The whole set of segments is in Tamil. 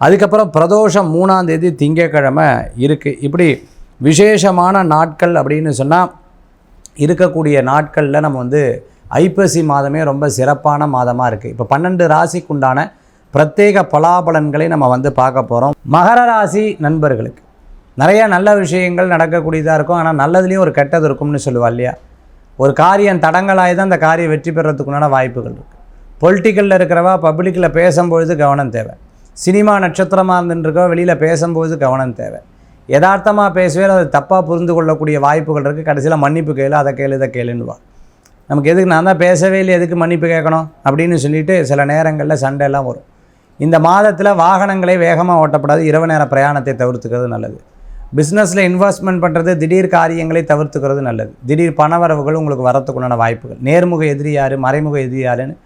அதுக்கப்புறம் பிரதோஷம் மூணாம் தேதி திங்கக்கிழமை இருக்குது இப்படி விசேஷமான நாட்கள் அப்படின்னு சொன்னால் இருக்கக்கூடிய நாட்களில் நம்ம வந்து ஐப்பசி மாதமே ரொம்ப சிறப்பான மாதமாக இருக்குது இப்போ பன்னெண்டு ராசிக்குண்டான பிரத்யேக பலாபலன்களை நம்ம வந்து பார்க்க போகிறோம் மகர ராசி நண்பர்களுக்கு. நிறைய நல்ல விஷயங்கள் நடக்கக்கூடியதாக இருக்கும். ஆனால் நல்லதுலேயும் ஒரு கெட்டது இருக்கும்னு சொல்லுவா இல்லையா? ஒரு காரியம் தடங்களாகி தான் அந்த காரியம் வெற்றி பெறத்துக்குண்டான வாய்ப்புகள் இருக்குது பொலிட்டிக்கலில் இருக்கிறவா பப்ளிக்கில் பேசும்பொழுது கவனம் தேவை. சினிமா நட்சத்திரமாக இருந்துருக்கோ வெளியில் பேசும்போது கவனம் தேவை. யதார்த்தமாக பேசுவே அதை தப்பாக புரிந்து கொள்ளக்கூடிய வாய்ப்புகள் இருக்குது கடைசியில் மன்னிப்பு கேளு அதை கேளு இதை கேளுன்னுவா நமக்கு எதுக்கு நான் தான் பேசவே இல்லை எதுக்கு மன்னிப்பு கேட்கணும்? அப்படின்னு சொல்லிட்டு சில நேரங்களில் சண்டையெல்லாம் வரும். இந்த மாதத்தில் வாகனங்களை வேகமாக ஓட்டப்படாது இரவு நேர பிரயாணத்தை தவிர்த்துக்கிறது நல்லது. பிஸ்னஸில் இன்வெஸ்ட்மெண்ட் பண்ணுறது திடீர் காரியங்களை தவிர்த்துக்கிறது நல்லது. திடீர் பணவரவுகள் உங்களுக்கு வரத்துக்குண்டான வாய்ப்புகள். நேர்முக எதிரி யார் மறைமுக எதிரி யாருன்னு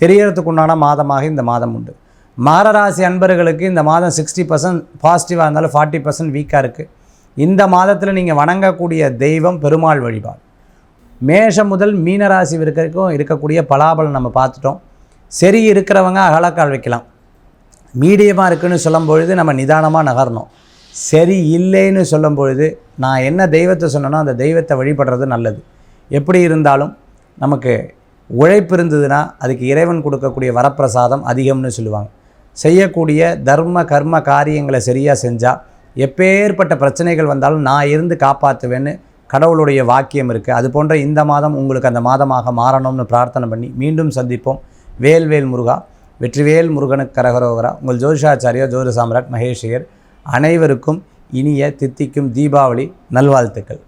தெரியறதுக்குண்டான மாதமாக இந்த மாதம் உண்டு. மாரராசி அன்பர்களுக்கு இந்த மாதம் சிக்ஸ்டி பர்சன்ட் பாசிட்டிவாக இருந்தாலும் ஃபார்ட்டி பர்சன்ட் வீக்காக இருக்குது இந்த மாதத்தில் நீங்கள் வணங்கக்கூடிய தெய்வம் பெருமாள் வழிபாடு. மேஷம் முதல் மீனராசி வரைக்கும் இருக்கக்கூடிய பலாபலம் நம்ம பார்த்துட்டோம். சரி இருக்கிறவங்க அகலக்கால் வைக்கலாம். மீடியமாக இருக்குன்னு சொல்லும் பொழுது நம்ம நிதானமாக நகரணும். சரி இல்லைன்னு சொல்லும் பொழுது நான் என்ன தெய்வத்தை சொன்னனோ அந்த தெய்வத்தை வழிபடுறது நல்லது. எப்படி இருந்தாலும் நமக்கு உழைப்பு இருந்ததுன்னா அதுக்கு இறைவன் கொடுக்கக்கூடிய வரப்பிரசாதம் அதிகம்னு சொல்லுவாங்க. செய்யக்கூடிய தர்ம கர்ம காரியங்களை சரியாக செஞ்சால் எப்பேற்பட்ட பிரச்சனைகள் வந்தாலும் நான் இருந்து காப்பாற்றுவேன்னு கடவுளுடைய வாக்கியம் இருக்குது அது போன்ற இந்த மாதம் உங்களுக்கு அந்த மாதமாக மாறணும்னு பிரார்த்தனை பண்ணி மீண்டும் சந்திப்போம். வேல்வேல் முருகா வெற்றிவேல் முருகனுக்கு கரகரோகரா. உங்கள் ஜோதிஷாச்சாரியா ஜோதி சாம்ராட் மகேஷியர் அனைவருக்கும் இனிய தித்திக்கும் தீபாவளி. நல்வாழ்த்துக்கள்.